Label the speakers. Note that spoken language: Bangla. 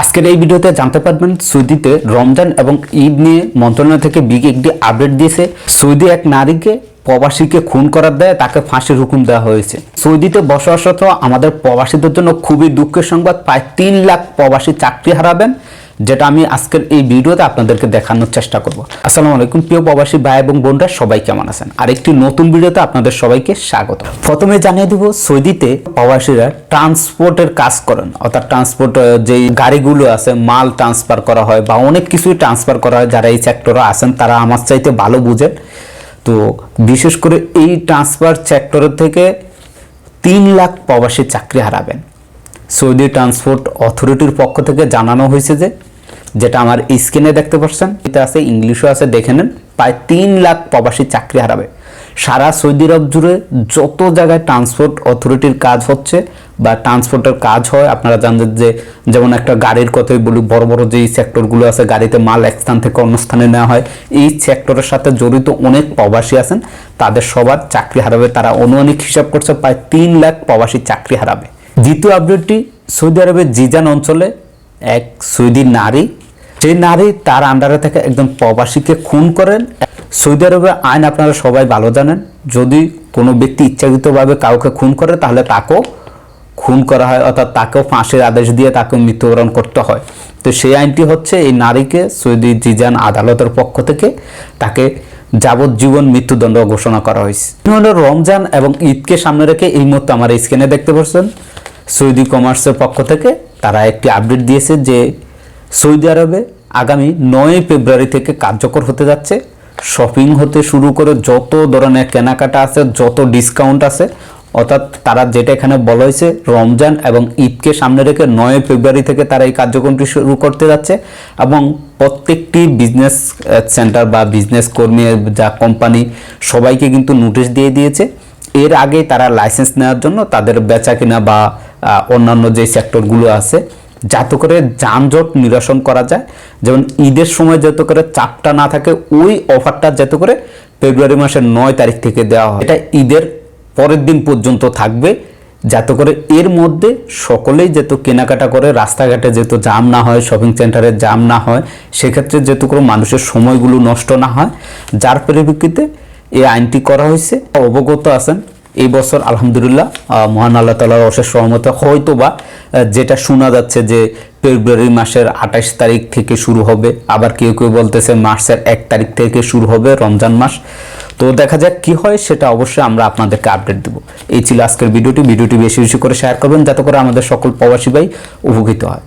Speaker 1: আজকের এই ভিডিওতে জানতে পারবেন সৌদিতে রমজান এবং ঈদ নিয়ে মন্ত্রণালয় থেকে বিগ একটি আপডেট দিয়েছে। সৌদি এক নারীকে প্রবাসীকে খুন করার দেয় তাকে ফাঁসির হুকুম দেওয়া হয়েছে। সৌদিতে বসবাসরত আমাদের প্রবাসীদের জন্য খুবই দুঃখের সংবাদ। প্রায় তিন লাখ প্রবাসী চাকরি হারাবেন। যেটা আমি আজকের এই ভিডিওতে আপনাদেরকে দেখানোর চেষ্টা করব। আসসালামু আলাইকুম, প্রিয় প্রবাসী ভাই এবং বোনরা, সবাই কেমন আছেন? আর একটি নতুন ভিডিওতে আপনাদের সবাইকে স্বাগত। প্রথমে জানিয়ে দিব, সৌদিতে প্রবাসীরা ট্রান্সপোর্টের কাজ করেন। অর্থাৎ ট্রান্সপোর্ট যে গাড়িগুলো আছে, মাল ট্রান্সফার করা হয় বা অনেক কিছুই ট্রান্সফার করা হয়, যারা এই সেক্টরে আছেন, তারা আমার চাইতে ভালো বুঝেন। তো বিশেষ করে এই ট্রান্সফার সেক্টরের থেকে তিন লাখ প্রবাসী চাকরি হারাবেন। সৌদি ট্রান্সপোর্ট অথরিটির পক্ষ থেকে জানানো হয়েছে যে, যেটা আমার স্ক্রিনে দেখতে পাচ্ছেন, এটা আছে, ইংলিশও আছে, দেখে নেন, প্রায় তিন লাখ প্রবাসী চাকরি হারাবে। সারা সৌদি আরব জুড়ে যত জায়গায় ট্রান্সপোর্ট অথরিটির কাজ হচ্ছে বা ট্রান্সপোর্টের কাজ হয়, আপনারা জানেন যে, যেমন একটা গাড়ির কথাই বলি বড় বড় যেই সেক্টরগুলো আছে, গাড়িতে মাল এক স্থান থেকে অন্য স্থানে নেওয়া হয়, এই সেক্টরের সাথে জড়িত অনেক প্রবাসী আছেন, তাদের সবার চাকরি হারাবে, তারা অনুমানিক হিসাব করছে, প্রায় তিন লাখ প্রবাসী চাকরি হারাবে। দ্বিতীয় আপডেটটি সৌদি আরবের জিজান অঞ্চলে এক সৌদি নারী। সেই নারী তার আন্ডারে থেকে একজন প্রবাসীকে খুন করেন। সৌদি আরবের আইন আপনারা সবাই ভালো জানেন। যদি কোনো ব্যক্তি ইচ্ছাকৃতভাবে কাউকে খুন করে, তাহলে তাকেও খুন করা হয়, অর্থাৎ তাকেও ফাঁসির আদেশ দিয়ে তাকে মৃত্যুবরণ করতে হয়। তো সেই আইনটি হচ্ছে, এই নারীকে সৌদি জিজান আদালতের পক্ষ থেকে তাকে যাবজ্জীবন মৃত্যুদণ্ড ঘোষণা করা হয়েছে। রমজান এবং ঈদকে সামনে রেখে এই মুহূর্তে আমার স্ক্রিনে দেখতে পাচ্ছেন। সৌদি কমার্সের পক্ষ থেকে তারা একটি আপডেট দিয়েছে যে সৌদি আরবে আগামী নয় ফেব্রুয়ারি থেকে কার্যকর হতে যাচ্ছে। শপিং হতে শুরু করে যত ধরনের কেনাকাটা আছে, যত ডিসকাউন্ট আছে, অর্থাৎ তারা যেটা এখানে বলা হয়েছে, রমজান এবং ঈদকে সামনে রেখে নয় ফেব্রুয়ারি থেকে তারা এই কার্যক্রমটি শুরু করতে যাচ্ছে এবং প্রত্যেকটি বিজনেস সেন্টার বা বিজনেস কর্মী যা কোম্পানি সবাইকে কিন্তু নোটিশ দিয়ে দিয়েছে। এর আগে তারা লাইসেন্স নেওয়ার জন্য তাদের বেচা কিনা বা অন্যান্য যে সেক্টরগুলো আছে, যাতে করে যানজট নিরসন করা যায়। যেমন ঈদের সময় যাতে করে চাপটা না থাকে, ওই অফারটা যাতে করে ফেব্রুয়ারি মাসের নয় তারিখ থেকে দেওয়া হয়। এটা ঈদের পরের দিন পর্যন্ত থাকবে, যাতে করে এর মধ্যে সকলেই যেত কেনাকাটা করে, রাস্তাঘাটে যেত জাম না হয় শপিং সেন্টারে জাম না হয়, সেক্ষেত্রে যেহেতু করে মানুষের সময়গুলো নষ্ট না হয়, যার পরিপ্রেক্ষিতে এই আইনটি করা হয়েছে। অবগত আছেন এই বছর আলহামদুলিল্লাহ মহান আল্লাহ তালার অশেষ সহমতে হয়তো বা যেটা শোনা যাচ্ছে যে ফেব্রুয়ারি মাসের আঠাশ তারিখ থেকে শুরু হবে, আবার কেউ কেউ বলতেছে মার্চের এক তারিখ থেকে শুরু হবে রমজান মাস। তো দেখা যাক কি হয়, সেটা অবশ্যই আমরা আপনাদেরকে আপডেট দেবো। এই ছিল আজকের ভিডিওটি। ভিডিওটি বেশি বেশি করে শেয়ার করবেন, যাতে করে আমাদের সকল প্রবাসী ভাই উপকৃত হয়।